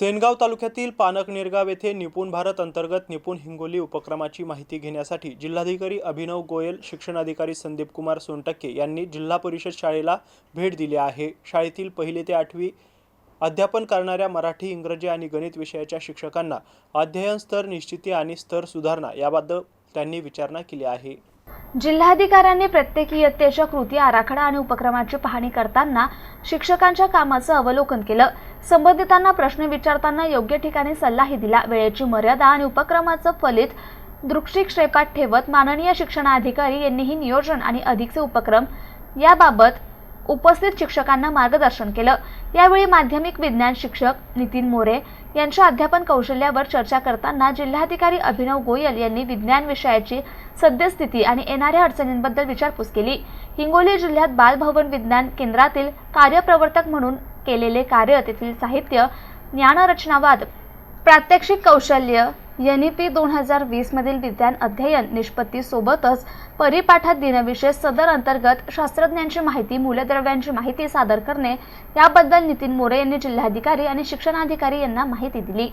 सेनगाव तालुक्यातील पानक निरगाव येथे निपुण भारत अंतर्गत निपुण हिंगोली उपक्रमाची माहिती घेण्यासाठी जिल्हाधिकारी अभिनव गोयल शिक्षणाधिकारी संदीप कुमार सोनटक्के यांनी जिल्हा परिषद शाळेला भेट दिली आहे. शाळेतील पहिली ते आठवी अध्यापन करणाऱ्या मराठी इंग्रजी आणि गणित विषयाच्या शिक्षकांना अध्ययन स्तर निश्चिती आणि स्तर सुधारणा याबद्दल त्यांनी विचारणा केली आहे. जिल्हाधिकाऱ्यांनी प्रत्येक इयत्तेच्या कृती आराखडा आणि उपक्रमाची पाहणी करताना शिक्षकांच्या कामाचं अवलोकन केलं. संबंधितांना प्रश्न विचारताना योग्य ठिकाणी सल्लाही दिला. वेळेची मर्यादा आणि उपक्रमाचं फलित दृक्षिक्षेपात ठेवत माननीय शिक्षणाधिकारी यांनीही नियोजन आणि अधिकचे उपक्रम याबाबत उपस्थित शिक्षकांना मार्गदर्शन केलं. यावेळी माध्यमिक विज्ञान शिक्षक नितीन मोरे यांच्या अध्यापन कौशल्यावर चर्चा करताना जिल्हाधिकारी अभिनव गोयल यांनी विज्ञान विषयाची सद्यस्थिती आणि येणाऱ्या अडचणींबद्दल विचारपूस केली. हिंगोली जिल्ह्यात बालभवन विज्ञान केंद्रातील कार्यप्रवर्तक म्हणून केलेले कार्य तेथील साहित्य ज्ञानरचनावाद प्रात्यक्षिक कौशल्य एन ई पी दोन हजार वीसमधील विज्ञान अध्ययन निष्पत्तीसोबतच परिपाठात दिनविशेष सदर अंतर्गत शास्त्रज्ञांची माहिती मूलद्रव्यांची माहिती सादर करणे याबद्दल नितीन मोरे यांनी जिल्हाधिकारी आणि शिक्षणाधिकारी यांना माहिती दिली.